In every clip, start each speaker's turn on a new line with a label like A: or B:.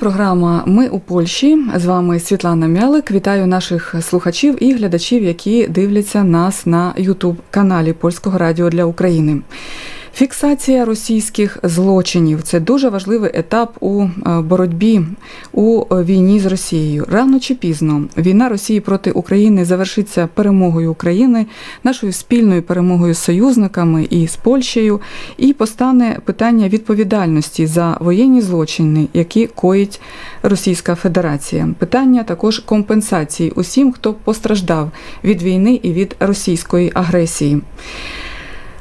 A: програма Ми у Польщі. З вами Світлана Мялик. Вітаю наших слухачів і глядачів, які дивляться нас на Ютуб каналі Польського радіо для України. Фіксація російських злочинів це дуже важливий етап у е, боротьбі у е, війні з Росією. Рано чи пізно війна Росії проти України завершиться перемогою України, нашою спільною перемогою з союзниками і з Польщею, і постане питання відповідальності за воєнні злочини, які коїть Російська Федерація. Питання також компенсації усім, хто постраждав від війни і від російської агресії.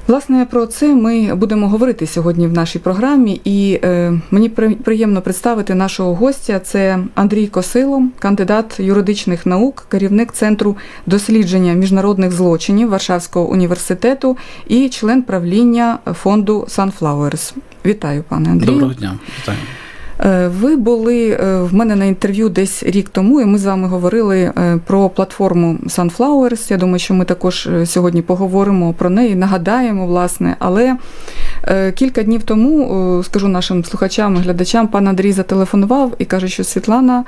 A: Власне, про це ми будемо говорити сьогодні в нашій програмі, і е, мені при- приємно представити нашого гостя. Це Андрій Косило, кандидат юридичних наук, керівник центру дослідження міжнародних злочинів Варшавського університету і член правління фонду Sunflowers. Вітаю, пане Андрію.
B: Доброго дня. Вітаю.
A: Е, Ви були е, в мене на інтерв'ю десь рік тому, і ми з вами говорили е, про платформу Sunflowers. Я думаю, що ми також сьогодні поговоримо про неї, нагадаємо, власне. Але кілька днів тому, е, скажу нашим слухачам і глядачам, пан Андрій зателефонував і каже, що Світлана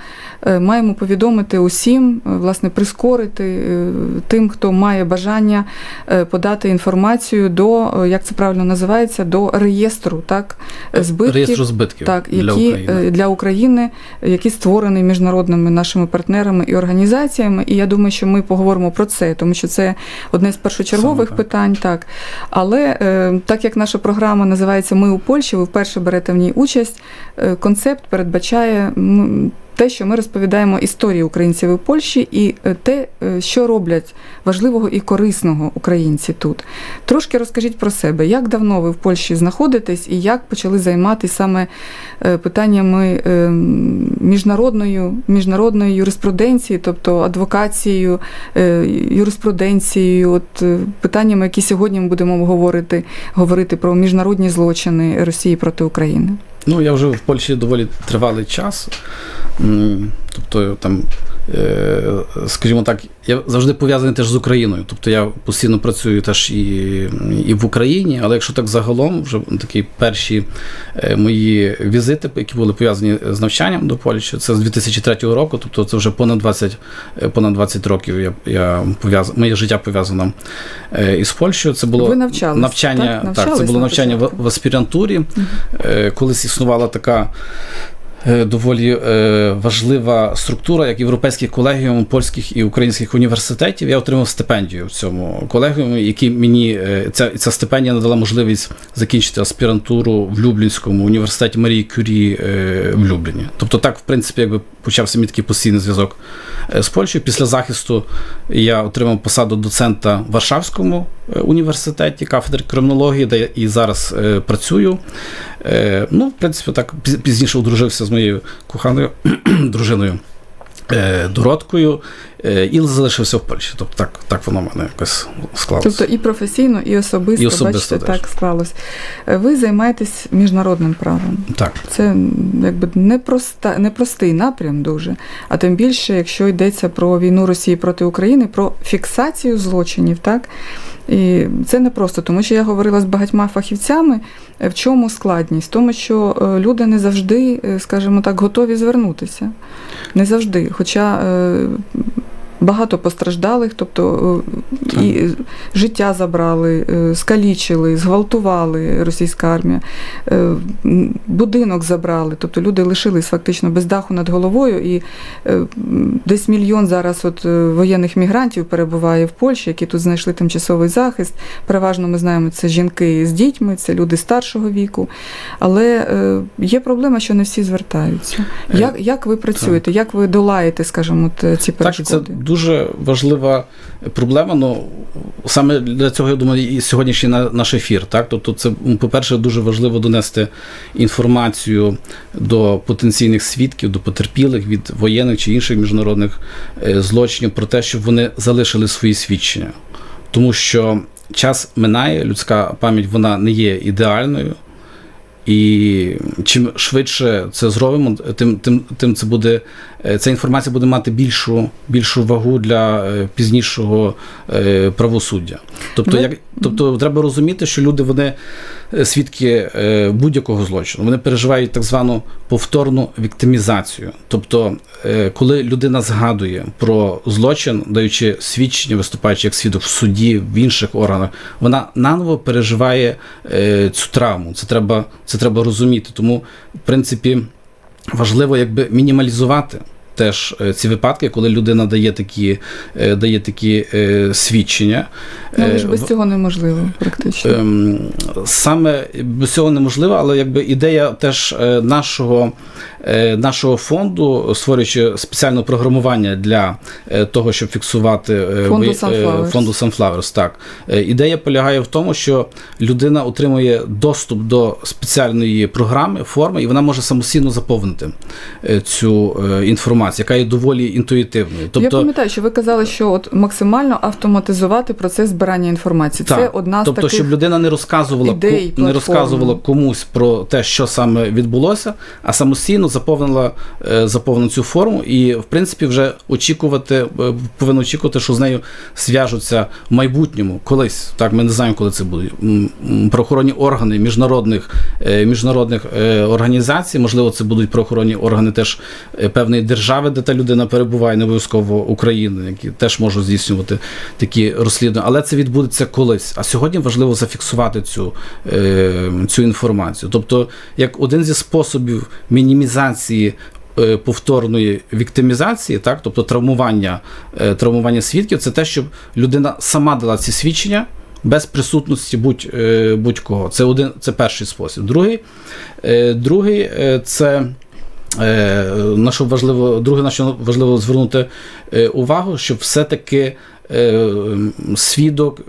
A: е, маємо повідомити усім, е, власне, прискорити е, тим, хто має бажання е, подати інформацію до, е, як це правильно називається, до реєстру, так, збитків.
B: Реєстру збитків
A: Так,
B: для України.
A: е, для України, який створений міжнародними нашими партнерами і організаціями. І я думаю, що ми поговоримо про це, тому що це одне з першочергових
B: Саме так.
A: питань. Так, але е, так як наша програма називається Ми у Польщі, ви вперше берете в ній участь. е, Концепт передбачає. Те, що ми розповідаємо історію українців у Польщі, і е, те, е, що роблять важливого і корисного українці тут. Трошки розкажіть про себе, як давно ви в Польщі знаходитесь і як почали займатися саме е, питаннями е, міжнародною, міжнародної юриспруденції, тобто адвокацією, юриспруденцією, от питаннями, які сьогодні ми будемо говорити, говорити про міжнародні злочини Росії проти України.
B: Ну, я вже в Польщі доволі тривалий час. Тобто, там, скажімо так, я завжди пов'язаний теж з Україною. Тобто я постійно працюю теж і, і в Україні, але якщо так загалом, вже такі перші е, мої візити, які були пов'язані з навчанням до Польщі, це з 2003 року, тобто це вже понад 20, е, понад 20 років я, я пов'язан, моє життя пов'язано е, із Польщею. Це було
A: Ви навчались,
B: навчання,
A: так?
B: так, це було навчання в, в аспірантурі. Е, Колись існувала така е, доволі е, важлива структура, як європейський колегіум польських і українських університетів. Я отримав стипендію в цьому колегіумі, який мені е, ця, ця стипендія надала можливість закінчити аспірантуру в Люблінському університеті Марії Кюрі е, в Любліні. Тобто, так, в принципі, якби почався мій такий постійний зв'язок е, з Польщею. Після захисту я отримав посаду доцента в Варшавському е, університеті, кафедри кримінології, де я і зараз е, працюю. Е, ну, в принципі, так пізніше одружився з моєю коханою дружиною. е, Дородкою е, і залишився в Польщі. Тобто так, так воно в мене якось склалося.
A: Тобто і професійно, і особисто,
B: І особисто
A: бачите,
B: теж.
A: так склалось. Е, Ви займаєтесь міжнародним правом.
B: Так.
A: Це якби непроста, непростий напрям дуже. А тим більше, якщо йдеться про війну Росії проти України, про фіксацію злочинів, так? І це не просто, тому що я говорила з багатьма фахівцями, е, в чому складність? В тому, що е, люди не завжди, е, скажімо так, готові звернутися. Не завжди. Хоча е, багато постраждалих, тобто е, і життя забрали, е, скалічили, зґвалтували російська армія, е, будинок забрали, тобто люди лишились фактично без даху над головою, і десь мільйон зараз от воєнних мігрантів перебуває в Польщі, які тут знайшли тимчасовий захист. Переважно ми знаємо, це жінки з дітьми, це люди старшого віку. Але є проблема, що не всі звертаються. Як, як ви працюєте, як ви долаєте, скажімо, ці
B: Так, це
A: перешкоди?
B: Дуже важлива проблема. Ну саме для цього я думаю, і сьогоднішній на- наш ефір. Так, тобто, це по-перше, дуже важливо донести інформацію до потенційних свідків, до потерпілих від воєнних чи інших міжнародних е, злочинів про те, щоб вони залишили свої свідчення, тому що час минає, людська пам'ять вона не є ідеальною. І чим швидше це зробимо, тим, тим, тим це буде, е, ця інформація буде мати більшу, більшу вагу для е, пізнішого е, правосуддя. Тобто,
A: Ви-
B: як, тобто треба розуміти, що люди вони свідки е, будь-якого злочину. Вони переживають так звану повторну віктимізацію. Тобто, е, коли людина згадує про злочин, даючи свідчення, виступаючи як свідок в суді, в інших органах, вона наново переживає е, цю травму. Це треба, це треба розуміти. Тому, в принципі, важливо якби мінімалізувати. Теж е, ці випадки, коли людина дає такі, е, дає такі е, свідчення.
A: Ну, але ж без цього неможливо практично.
B: Ем, Саме без цього неможливо, але якби ідея теж нашого, нашого фонду, створюючи спеціальне програмування для е, того, щоб фіксувати е,
A: Фонду
B: е,
A: Sunflowers.
B: фонду Sunflowers, так. Е, Ідея полягає в тому, що людина отримує доступ до спеціальної програми, форми, і вона може самостійно заповнити е, цю е, інформацію, яка є доволі інтуїтивною. Тобто, Я
A: пам'ятаю, що ви казали, що от максимально автоматизувати процес збирання інформації. Це
B: Так,
A: одна з
B: тобто,
A: таких
B: щоб людина не розказувала
A: ідей,
B: не розказувала комусь про те, що саме відбулося, а самостійно заповнила е, заповнила цю форму, і в принципі вже очікувати, е, повинно очікувати, що з нею зв'яжуться в майбутньому колись. Так, ми не знаємо, коли це буде. Правоохоронні органи міжнародних е, міжнародних організацій, можливо, це будуть правоохоронні органи теж певної держави, де та людина перебуває, не обов'язково України, які теж можуть здійснювати такі розслідування, але це відбудеться колись. А сьогодні важливо зафіксувати цю, цю інформацію. Тобто, як один зі способів мінімізації. Е, Повторної віктимізації, так, тобто травмування, е, травмування свідків, це те, щоб людина сама дала ці свідчення без присутності е, будь-кого. Це один, це перший спосіб. Другий, другий це на що важливо, друге, на що важливо звернути увагу, щоб все-таки свідок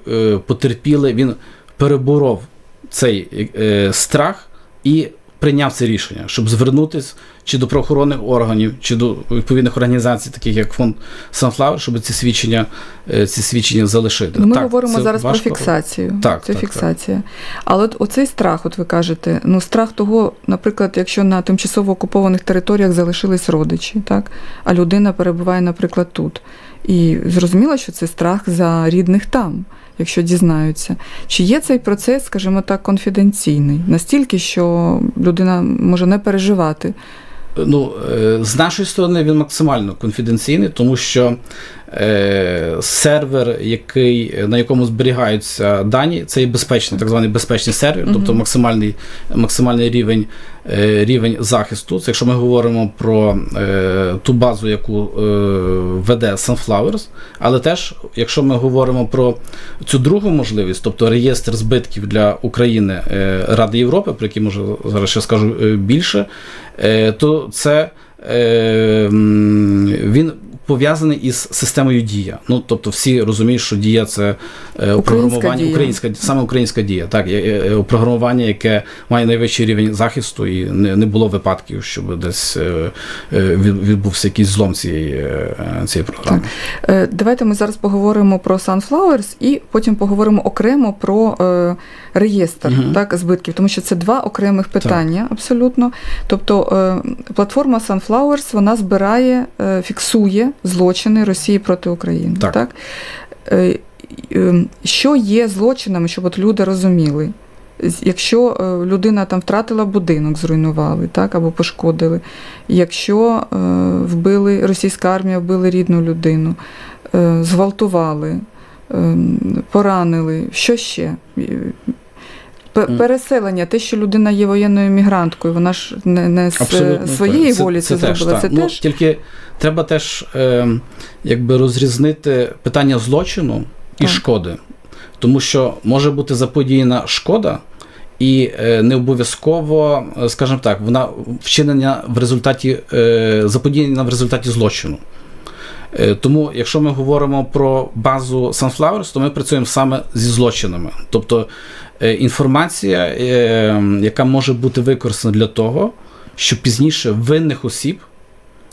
B: потерпілий, він переборов цей страх і прийняв це рішення, щоб звернутися чи до правоохоронних органів, чи до відповідних організацій, таких як фонд Sunflower, щоб ці свідчення, е, ці свідчення залишити.
A: Ну, Ми
B: Так,
A: говоримо зараз
B: важко.
A: про фіксацію.
B: Так,
A: це
B: так,
A: фіксація. Але от оцей страх, от ви кажете, ну страх того, наприклад, якщо на тимчасово окупованих територіях залишились родичі, так, а людина перебуває, наприклад, тут. І зрозуміло, що це страх за рідних там, якщо дізнаються. Чи є цей процес, скажімо так, конфіденційний, настільки, що людина може не переживати?
B: Ну, е, з нашої сторони він максимально конфіденційний, тому що е, сервер, який, на якому зберігаються дані, це є безпечний, так званий безпечний сервер, тобто максимальний, максимальний рівень, рівень захисту. Це якщо ми говоримо про е, ту базу, яку е, веде Sunflowers, але теж, якщо ми говоримо про цю другу можливість, тобто реєстр збитків для України е, Ради Європи, про які може зараз ще скажу е, більше, е, то це е, він пов'язаний із системою дія. Ну тобто всі розуміють, що дія це е, програмування, українська саме українська дія. Так, е, програмування, яке має найвищий рівень захисту, і не, не було випадків, щоб десь е, від- відбувся якийсь злом цієї, цієї програми.
A: Е, Давайте ми зараз поговоримо про Sunflowers і потім поговоримо окремо про реєстр
B: Мгм.
A: так, збитків, тому що це два окремих питання абсолютно. Тобто платформа Sunflowers вона збирає, фіксує злочини Росії проти України.
B: Так.
A: Так? Е, е, Що є злочинами, щоб от люди розуміли? Якщо е, людина там втратила будинок, зруйнували, так, або пошкодили, якщо е, вбили, російська армія вбили рідну людину, е, зґвалтували, е, поранили, що ще? Переселення, те, що людина є воєнною мігранткою, вона ж не, не з
B: Абсолютно
A: своєї
B: так.
A: волі це, зробила.
B: так.
A: Це
B: ну,
A: теж
B: Тільки треба теж е, якби розрізнити питання злочину і
A: Так.
B: шкоди. Тому що може бути заподіяна шкода, і е, не обов'язково, е, скажімо так, вона вчинена в результаті е, заподіяна в результаті злочину. Тому, якщо ми говоримо про базу Sunflowers, то ми працюємо саме зі злочинами. Тобто інформація, е, яка може бути використана для того, щоб пізніше винних осіб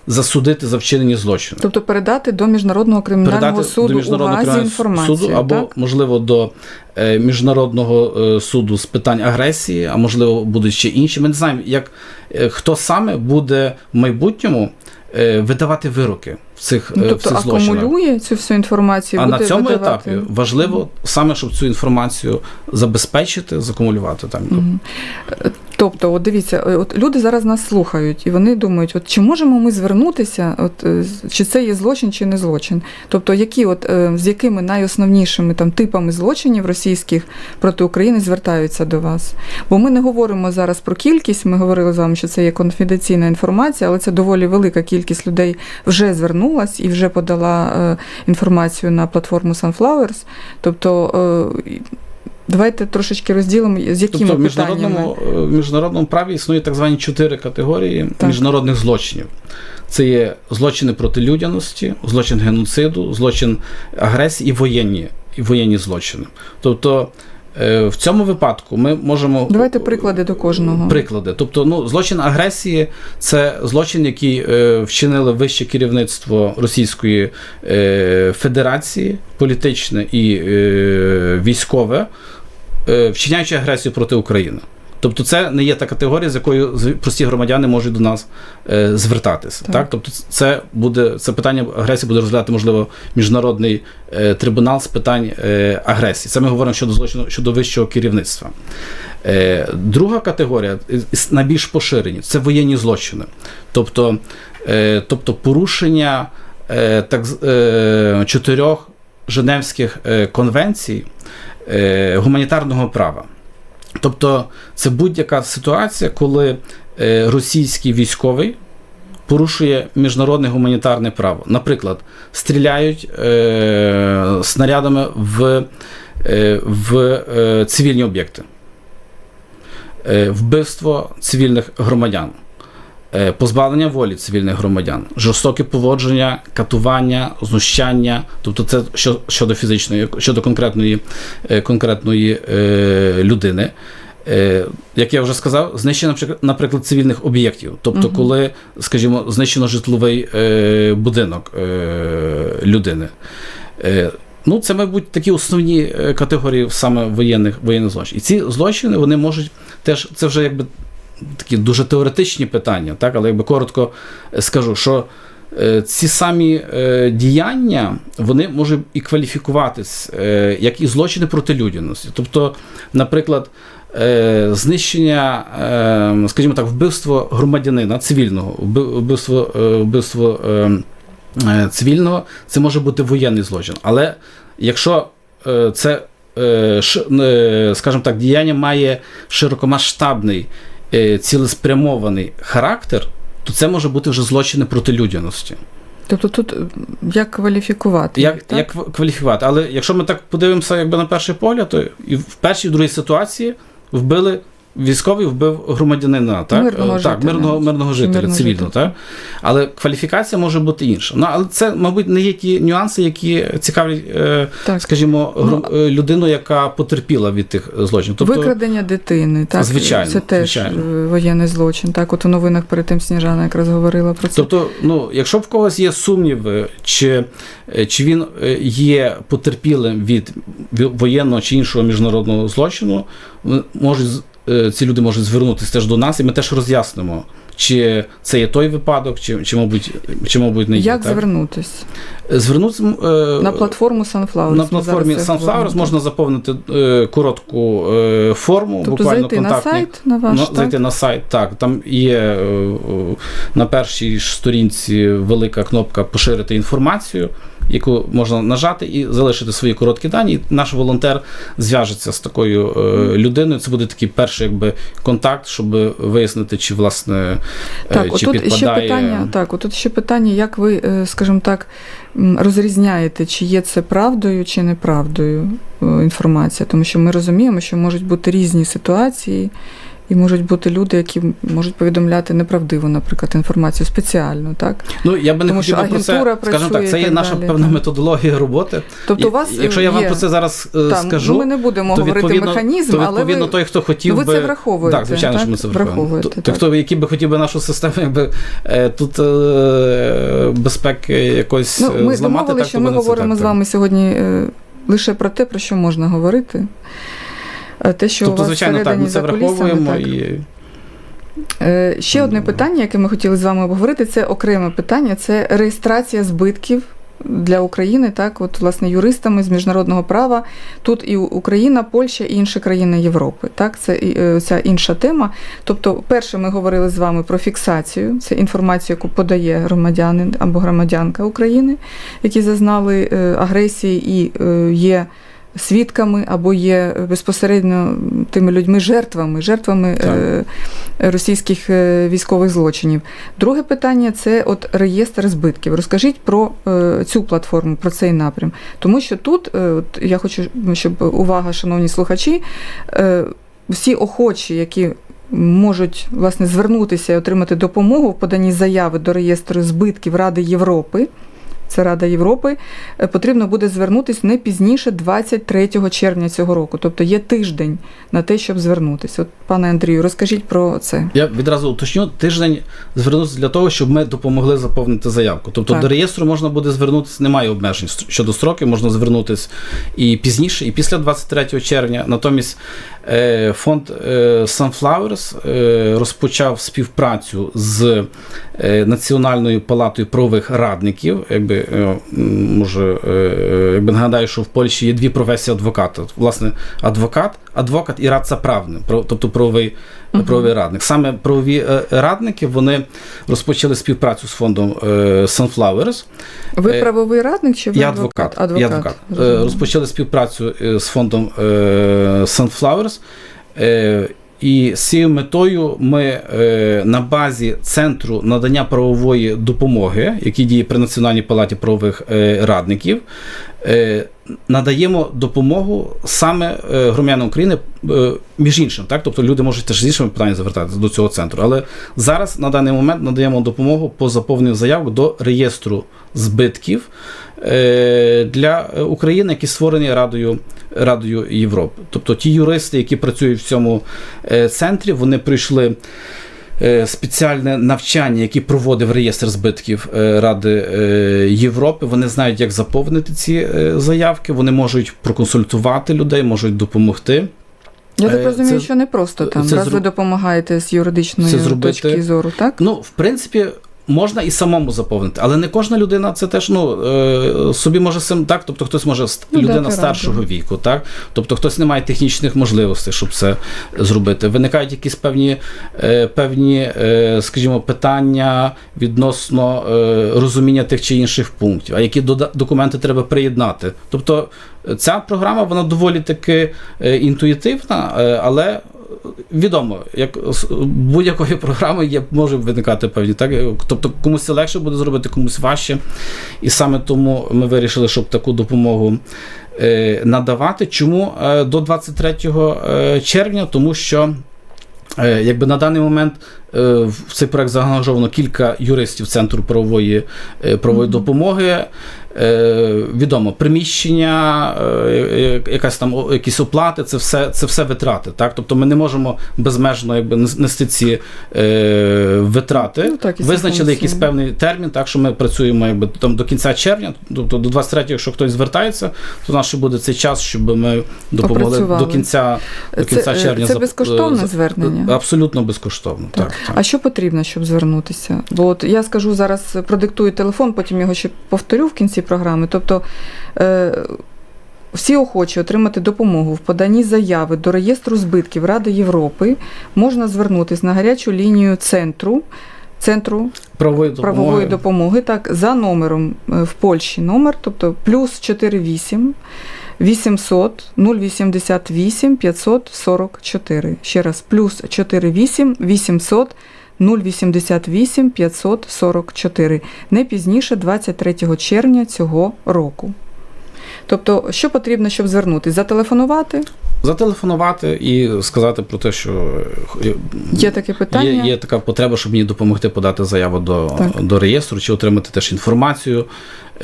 B: засудити за вчинені злочини.
A: Тобто передати до міжнародного кримінального
B: Передати
A: суду
B: до міжнародного
A: у
B: кримінального
A: інформацію.
B: суду або,
A: так?
B: можливо, до е, міжнародного е, суду з питань агресії, а можливо, будуть ще інші. Ми не знаємо, як е, хто саме буде в майбутньому е, видавати вироки в цих,
A: Ну,
B: е, в
A: тобто
B: цих злочинах.
A: акумулює цю всю інформацію.
B: А
A: буде
B: на цьому
A: видавати.
B: етапі важливо саме, щоб цю інформацію забезпечити, закумулювати там.
A: Мгм. Тобто, от дивіться, е, от люди зараз нас слухають, і вони думають, от чи можемо ми звернутися, от е, чи це є злочин, чи не злочин. Тобто, які от е, з якими найосновнішими там типами злочинів російських проти України звертаються до вас? Бо ми не говоримо зараз про кількість. Ми говорили з вами, що це є конфіденційна інформація, але це доволі велика кількість людей вже звернулась і вже подала інформацію на платформу Sunflowers. Тобто. Давайте трошечки розділимо, з якими
B: Тобто в міжнародному, е, в міжнародному праві існує так звані чотири категорії
A: Так.
B: міжнародних злочинів. Це є злочини проти людяності, злочин геноциду, злочин агресії і воєнні, і воєнні злочини. Тобто е, в цьому випадку ми можемо
A: Давайте приклади до кожного.
B: приклади. Тобто, ну, злочин агресії це злочин, який е, вчинили вище керівництво Російської е, Федерації, політичне і е, військове, вчиняючи агресію проти України. Тобто, це не є та категорія, з якою прості громадяни можуть до нас е, звертатися.
A: Так.
B: Так. Тобто, це буде це питання агресії буде розглядати, можливо, міжнародний е, трибунал з питань е, агресії. Це ми говоримо щодо злочину щодо вищого керівництва. Е, друга категорія, е, найбільш поширені, це воєнні злочини. Тобто, е, тобто порушення е, так, е, чотирьох Женевських е, конвенцій е, гуманітарного права. Тобто, це будь-яка ситуація, коли е, російський військовий порушує міжнародне гуманітарне право. Наприклад, стріляють е, снарядами в, в цивільні об'єкти, вбивство цивільних громадян. Е, Позбавлення волі цивільних громадян, жорстоке поводження, катування, знущання, тобто це що, щодо фізичної, щодо конкретної, е, конкретної е, людини. Як я вже сказав, знищення, наприклад- цивільних об'єктів. Тобто,
A: Мгм.
B: коли, скажімо, знищено житловий е, будинок е, людини. Е, ну, це, мабуть, такі основні категорії саме воєнних, воєнних злочинів. І ці злочини вони можуть теж, це вже якби такі дуже теоретичні питання, так? але якби коротко е, скажу, що е, ці самі е, діяння вони можуть і кваліфікуватись як і злочини проти людяності. Тобто, наприклад, знищення, е, скажімо так, вбивство громадянина цивільного, вбивство, вбивство е, е, цивільного, це може бути воєнний злочин. Але якщо це, скажімо так, діяння має широкомасштабний цілеспрямований характер, то це може бути вже злочини проти людяності.
A: Тобто тут е, як кваліфікувати?
B: Як,
A: так?
B: як кваліфікувати? Але якщо ми так подивимося якби на перший погляд, то і в першій і в другій ситуації вбили. Військовий вбив громадянина, так?
A: Мирного
B: Е, так,
A: жителя.
B: мирного, мирного жителя,
A: мирного
B: цивільного,
A: жителя.
B: так? Але кваліфікація може бути інша. Ну, але це, мабуть, не є ті нюанси, які цікавлять, е,
A: так.
B: скажімо,
A: Ну,
B: е, людину, яка потерпіла від тих злочинів. Тобто,
A: Викрадення дитини, так
B: Звичайно,
A: це теж
B: звичайно.
A: воєнний злочин. Так, от у новинах перед тим Сніжана якраз говорила про це.
B: Тобто, ну, якщо в когось є сумніви, чи, чи він є потерпілим від воєнного чи іншого міжнародного злочину, можуть, ці люди можуть звернутися теж до нас, і ми теж роз'яснимо, чи це є той випадок, чи, чи, мабуть, чи, мабуть, не є.
A: як
B: так?
A: звернутись
B: Звернутися е,
A: на платформу Sunflowers?
B: на платформі Sunflowers можна заповнити е, коротку е, форму,
A: тобто
B: буквально
A: зайти на сайт на ваш так?
B: зайти на сайт, так. Там є на першій сторінці велика кнопка Поширити інформацію, яку можна нажати і залишити свої короткі дані. І наш волонтер зв'яжеться з такою людиною. Це буде такий перший якби, контакт, щоб вияснити, чи власне
A: Так,
B: чи
A: отут ще питання, так, отут ще питання, як ви, скажімо так, розрізняєте, чи є це правдою чи неправдою е, інформація, тому що ми розуміємо, що можуть бути різні ситуації, і можуть бути люди, які можуть повідомляти неправдиву, наприклад, інформацію спеціально, так?
B: Ну, я би не
A: Тому
B: хотів би про це, скажімо так, це є наша
A: далі,
B: певна методологія роботи.
A: Тобто, у вас
B: якщо я вам
A: є,
B: про це зараз е,
A: там,
B: скажу,
A: ми не будемо
B: то
A: говорити механізм,
B: то
A: але
B: відповідно
A: ви,
B: той, хто хотів
A: ну, ви
B: би...
A: це враховуєте.
B: Так, звичайно,
A: так?
B: що ми це враховуємо.
A: так.
B: Хто, який би хотів би нашу систему якби, е, тут е, безпеки якось
A: Ну,
B: е,
A: ми
B: зламати, так,
A: що ми говоримо
B: так,
A: з вами сьогодні е, лише про те, про що можна говорити. Е, Те, що у
B: Тобто,
A: вас
B: звичайно, так, ми це враховуємо
A: так.
B: і
A: Е, Ще одне питання, яке ми хотіли з вами обговорити, це окреме питання, це реєстрація збитків для України, так, от, власне, юристами з міжнародного права. Тут і Україна, Польща і інші країни Європи. Так, це і, е, ця інша тема. Тобто, перше, ми говорили з вами про фіксацію, це інформацію, яку подає громадянин або громадянка України, які зазнали агресії і е, є свідками або є безпосередньо тими людьми жертвами, жертвами
B: Так.
A: е, російських е, військових злочинів. Друге питання це от реєстр збитків. Розкажіть про е, цю платформу, про цей напрям. Тому що тут, от я хочу, щоб увага, шановні слухачі, всі охочі, які можуть власне звернутися і отримати допомогу в поданні заяви до реєстру збитків Ради Європи. Це Рада Європи, е, потрібно буде звернутися не пізніше 23 червня цього року. Тобто є тиждень на те, щоб звернутися. От, пане Андрію, розкажіть про це.
B: Я відразу уточню, тиждень звернутися для того, щоб ми допомогли заповнити заявку. Тобто
A: Так.
B: до реєстру можна буде звернутися, немає обмежень щодо строків, можна звернутися і пізніше, і після 23 червня. Натомість фонд е, Sunflowers е, розпочав співпрацю з е, Національною палатою правових радників. Якби е, може, е, е, якби нагадаю, що в Польщі є дві професії адвоката. Власне, адвокат, адвокат і радца правний, про- тобто правовий,
A: Мгм.
B: правовий радник. Саме правові е, радники вони розпочали співпрацю з фондом е, Sunflowers.
A: Ви
B: Е,
A: правовий радник чи ви
B: Я адвокат.
A: адвокат?
B: Я адвокат. Розпочали співпрацю з фондом Sunflowers. І з цією метою ми е, на базі центру надання правової допомоги, який діє при Національній палаті правових е, радників, е, надаємо допомогу саме е, громадянам України, е, між іншим, так? Тобто люди можуть теж з іншими питаннями звертатися до цього центру. Але зараз на даний момент надаємо допомогу по заповненню заявок до реєстру збитків е, для України, які створені Радою, Радою Європи. Тобто ті юристи, які працюють в цьому центрі, вони прийшли. Е, Спеціальне навчання, яке проводив реєстр збитків е, Ради е, Європи. Вони знають, як заповнити ці заявки. Вони можуть проконсультувати людей, можуть допомогти.
A: Я так розумію,
B: це-
A: що не просто там.
B: це
A: Раз ви допомагаєте з юридичної
B: Це зробити-
A: точки зору, так?
B: Ну, в принципі, можна і самому заповнити, але не кожна людина це теж ну, е, собі може сам так. Тобто хтось може
A: Ну,
B: людина старшого віку, так? Тобто хтось не має технічних можливостей, щоб це зробити. Виникають якісь певні, е, певні е, скажімо, питання відносно розуміння тих чи інших пунктів, а які документи треба приєднати. Тобто ця програма вона доволі таки інтуїтивна, але відомо, як будь-якої програми є, може виникати певні так. Тобто комусь це легше буде зробити, комусь важче. І саме тому ми вирішили, щоб таку допомогу е, надавати. Чому е, до 23 е, червня? Тому що. Якби на даний момент в цей проект заангажовано кілька юристів Центру правової, правової
A: Мгм.
B: допомоги. Е, Відомо, приміщення, е, якась там якісь оплати, це все, це все витрати. Так? Тобто ми не можемо безмежно якби, нести ці е, витрати.
A: Ну, так,
B: Визначили якийсь певний термін, так що ми працюємо якби, там, до кінця червня, тобто до 23 якщо хтось звертається, то у нас буде цей час, щоб ми допомогли до кінця, до кінця
A: Це, е,
B: червня.
A: це безкоштовне
B: е,
A: звернення?
B: Абсолютно безкоштовно. Так.
A: Так.
B: Так,
A: А що потрібно, щоб звернутися? Бо от я скажу зараз, продиктую телефон, потім його ще повторю в кінці програми. Тобто е, всі охочі отримати допомогу в поданні заяви до реєстру збитків Ради Європи можна звернутися на гарячу лінію центру. Центру
B: Правової допомоги.
A: правової допомоги, так, за номером е, в Польщі номер, тобто плюс 48 800 088 544. Ще раз, плюс 48 800 088 544. Не пізніше 23 червня цього року. Тобто, що потрібно, щоб звернутися? Зателефонувати?
B: Зателефонувати і сказати про те, що е,
A: Є таке питання?
B: Є, є така потреба, щоб мені допомогти подати заяву до,
A: Так.
B: до реєстру, чи отримати теж інформацію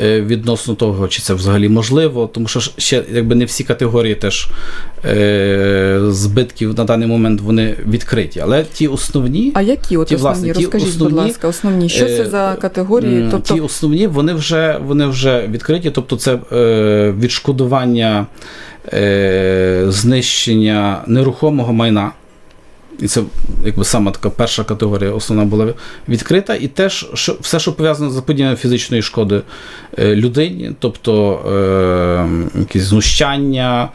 B: е, відносно того, чи це взагалі можливо, тому що ще якби не всі категорії теж е, збитків на даний момент вони відкриті. Але ті основні,
A: А які от
B: Ті,
A: основні?
B: власне,
A: Розкажіть, будь ласка, основні. Що це
B: е,
A: за категорії? Тобто,
B: ті основні вони вже, вони вже відкриті, тобто це е, відшкодування е, знищення нерухомого майна. І це якби сама така перша категорія основна була відкрита. І теж що, все, що пов'язане з заподіянням фізичної шкоди е, людині, тобто е, якісь знущання,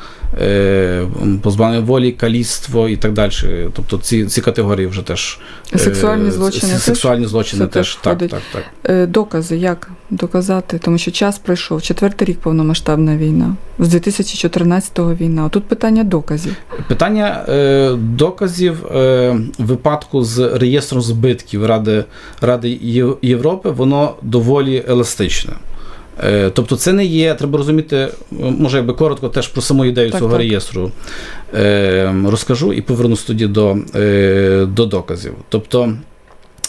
B: позбавлення волі, каліцтво і так далі. Тобто ці, ці категорії вже теж е,
A: Сексуальні злочини?
B: Сексуальні злочини теж,
A: теж
B: так, так, так.
A: Е, Докази, як доказати? Тому що час пройшов, четвертий рік повномасштабна війна, з 2014-го війна. Тут питання доказів.
B: Питання е, доказів е, випадку з реєстром збитків Ради, Ради Європи, воно доволі еластичне. Е, Тобто це не є, треба розуміти, може якби коротко теж про саму ідею
A: Так,
B: цього
A: так.
B: реєстру е, розкажу і повернусь тоді до, е, до доказів. Тобто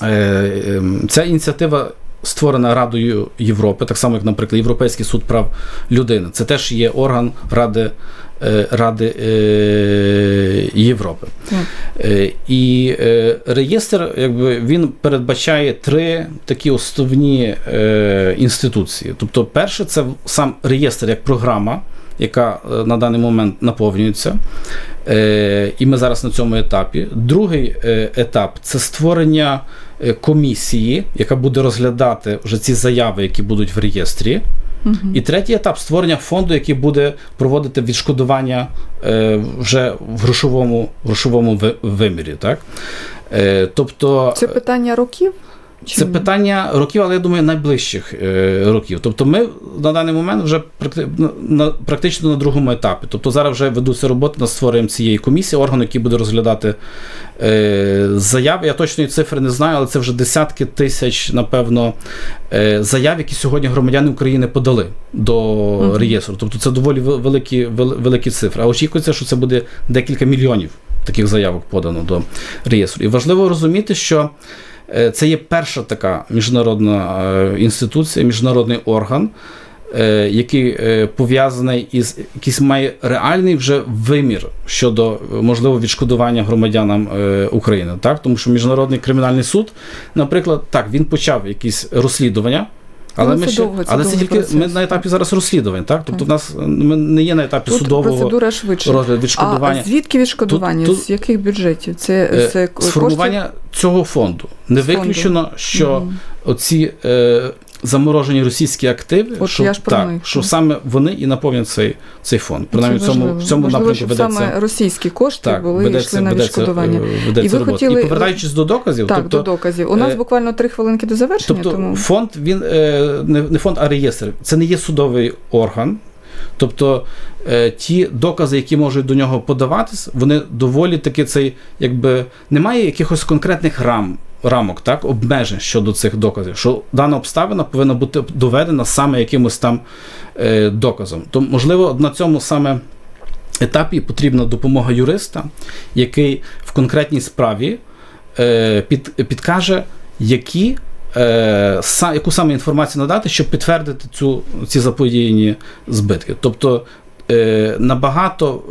B: е, е, ця ініціатива створена Радою Європи, так само, як, наприклад, Європейський суд прав людини. Це теж є орган Ради, Ради е, Європи. Е, І е, реєстр якби, він передбачає три такі основні е, інституції. Тобто, перше, це сам реєстр як програма, яка е, на даний момент наповнюється. Е, І ми зараз на цьому етапі. Другий е, етап це створення е, комісії, яка буде розглядати вже ці заяви, які будуть в реєстрі. І третій етап створення фонду, який буде проводити відшкодування е, вже в грошовому, грошовому ви- вимірі. Так? Е, тобто,
A: Це питання років?
B: Це питання років, але я думаю, найближчих е, років. Тобто, ми на даний момент вже практично на другому етапі. Тобто зараз вже ведуться роботи над створенням цієї комісії, органу, який буде розглядати е, заяви. Я точної цифри не знаю, але це вже десятки тисяч, напевно, е, заяв, які сьогодні громадяни України подали до
A: Мгм.
B: реєстру. Тобто це доволі великі, великі цифри. А очікується, що це буде декілька мільйонів таких заявок подано до реєстру. І важливо розуміти, що це є перша така міжнародна е, інституція, міжнародний орган, е, який е, пов'язаний із якийсь має реальний вже вимір щодо е, можливо відшкодування громадянам е, України. Так? Тому що міжнародний кримінальний суд, наприклад, так, він почав якісь розслідування. Але
A: Але
B: ми
A: це
B: ще,
A: довго, це
B: але це
A: довгий
B: тільки ми
A: процес.
B: на етапі зараз розслідувань, так? Тобто
A: Так.
B: в нас е, ми не є на етапі
A: Тут
B: судового
A: процедура швидше.
B: розгляду відшкодування.
A: А звідки відшкодування?
B: Тут- тут-
A: З яких бюджетів? Це,
B: Е,
A: це
B: з формування цього фонду. Не
A: З фонду.
B: виключено, що оці е, заморожені російські активи,
A: От
B: що,
A: я ж
B: так, що саме вони і наповнять цей, цей фонд. Принаймні в цьому, в цьому напрямку
A: щоб
B: ведеться.
A: саме російські кошти
B: Так,
A: були
B: ведеться,
A: йшли на відшкодування.
B: е, ведеться
A: І ви
B: робота.
A: хотіли-
B: І повертаючись до доказів,
A: Так,
B: тобто,
A: до доказів. У нас
B: е,
A: буквально три хвилинки до завершення,
B: Тобто
A: тому
B: фонд він е, не, не фонд, а реєстр. Це не є судовий орган. Тобто ті докази, які можуть до нього подаватись, вони доволі таки цей, якби немає якихось конкретних рам. Рамок, так, обмежень щодо цих доказів, що дана обставина повинна бути доведена саме якимось там е, доказом. То, можливо, на цьому саме етапі потрібна допомога юриста, який в конкретній справі е, під, підкаже, які, е, са, яку саме інформацію надати, щоб підтвердити цю, ці заподіяні збитки. Тобто е, набагато,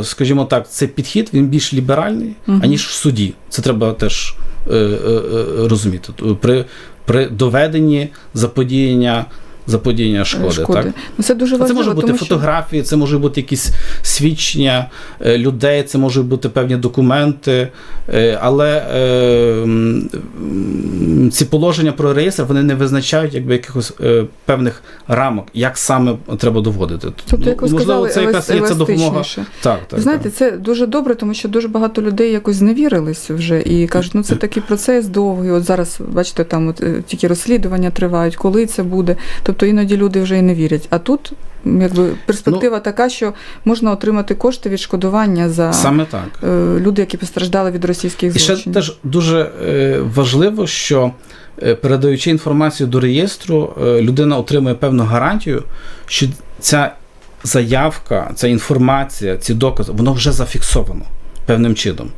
B: е, скажімо так, цей підхід він більш ліберальний,
A: Мгм.
B: аніж в суді. Це треба теж розуміти. При, при доведенні заподіяння, заподіяння шкоди.
A: шкоди.
B: Так?
A: Ну, це дуже важливо.
B: Це можуть бути
A: тому що
B: фотографії, це можуть бути якісь свідчення е, людей, це можуть бути певні документи, е, але е, ці положення про реєстр вони не визначають якби якихось е, певних рамок, як саме треба доводити.
A: Тобто, як ви
B: можливо,
A: сказали,
B: це якась є ця допомога. Так, так,
A: знаєте,
B: так.
A: це дуже добре, тому що дуже багато людей якось зневірились вже і кажуть, ну це такий процес довгий. От зараз, бачите, там от е, тільки розслідування тривають, коли це буде. Тобто іноді люди вже і не вірять. А тут якби перспектива така, що можна отримати кошти відшкодування за
B: Саме так.
A: е, люди, які постраждали від російських
B: І ще теж дуже е, важливо, що е, передаючи інформацію до реєстру, людина отримує певну гарантію, що ця заявка, ця інформація, ці докази, воно вже зафіксовано певним чином.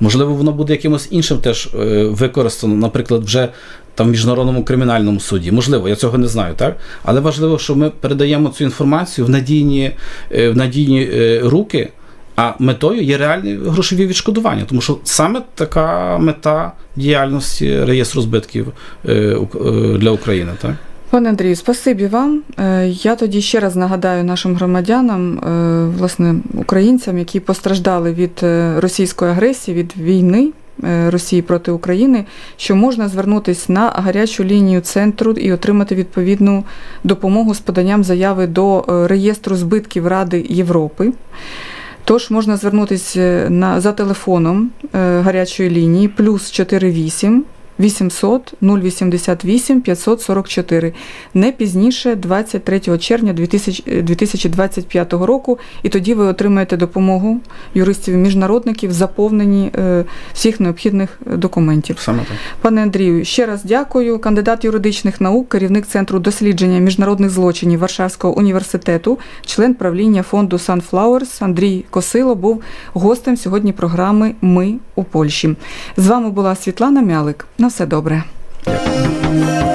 B: Можливо, воно буде якимось іншим теж е, використано, наприклад, вже там в міжнародному кримінальному суді. Можливо, я цього не знаю, так? Але важливо, що ми передаємо цю інформацію в надійні, е, в надійні е, руки. А метою є реальні грошові відшкодування, тому що саме така мета діяльності реєстру збитків для України. Так?
A: Пане Андрію, спасибі вам. Е, Я тоді ще раз нагадаю нашим громадянам, е, власне, українцям, які постраждали від е, російської агресії, від війни. Росії проти України, що можна звернутися на гарячу лінію центру і отримати відповідну допомогу з поданням заяви до реєстру збитків Ради Європи. Тож можна звернутися на, за телефоном гарячої лінії плюс 48 800 088 544 не пізніше 23 червня 2000 2025 року, і тоді ви отримаєте допомогу юристів-міжнародників в заповненні е, всіх необхідних документів.
B: Саме так.
A: Пане Андрію, ще раз дякую. Кандидат юридичних наук, керівник Центру дослідження міжнародних злочинів Варшавського університету, член правління фонду Sunflowers Андрій Косило був гостем сьогодні програми Ми у Польщі. З вами була Світлана Мялик. На все добре.
B: Дякую.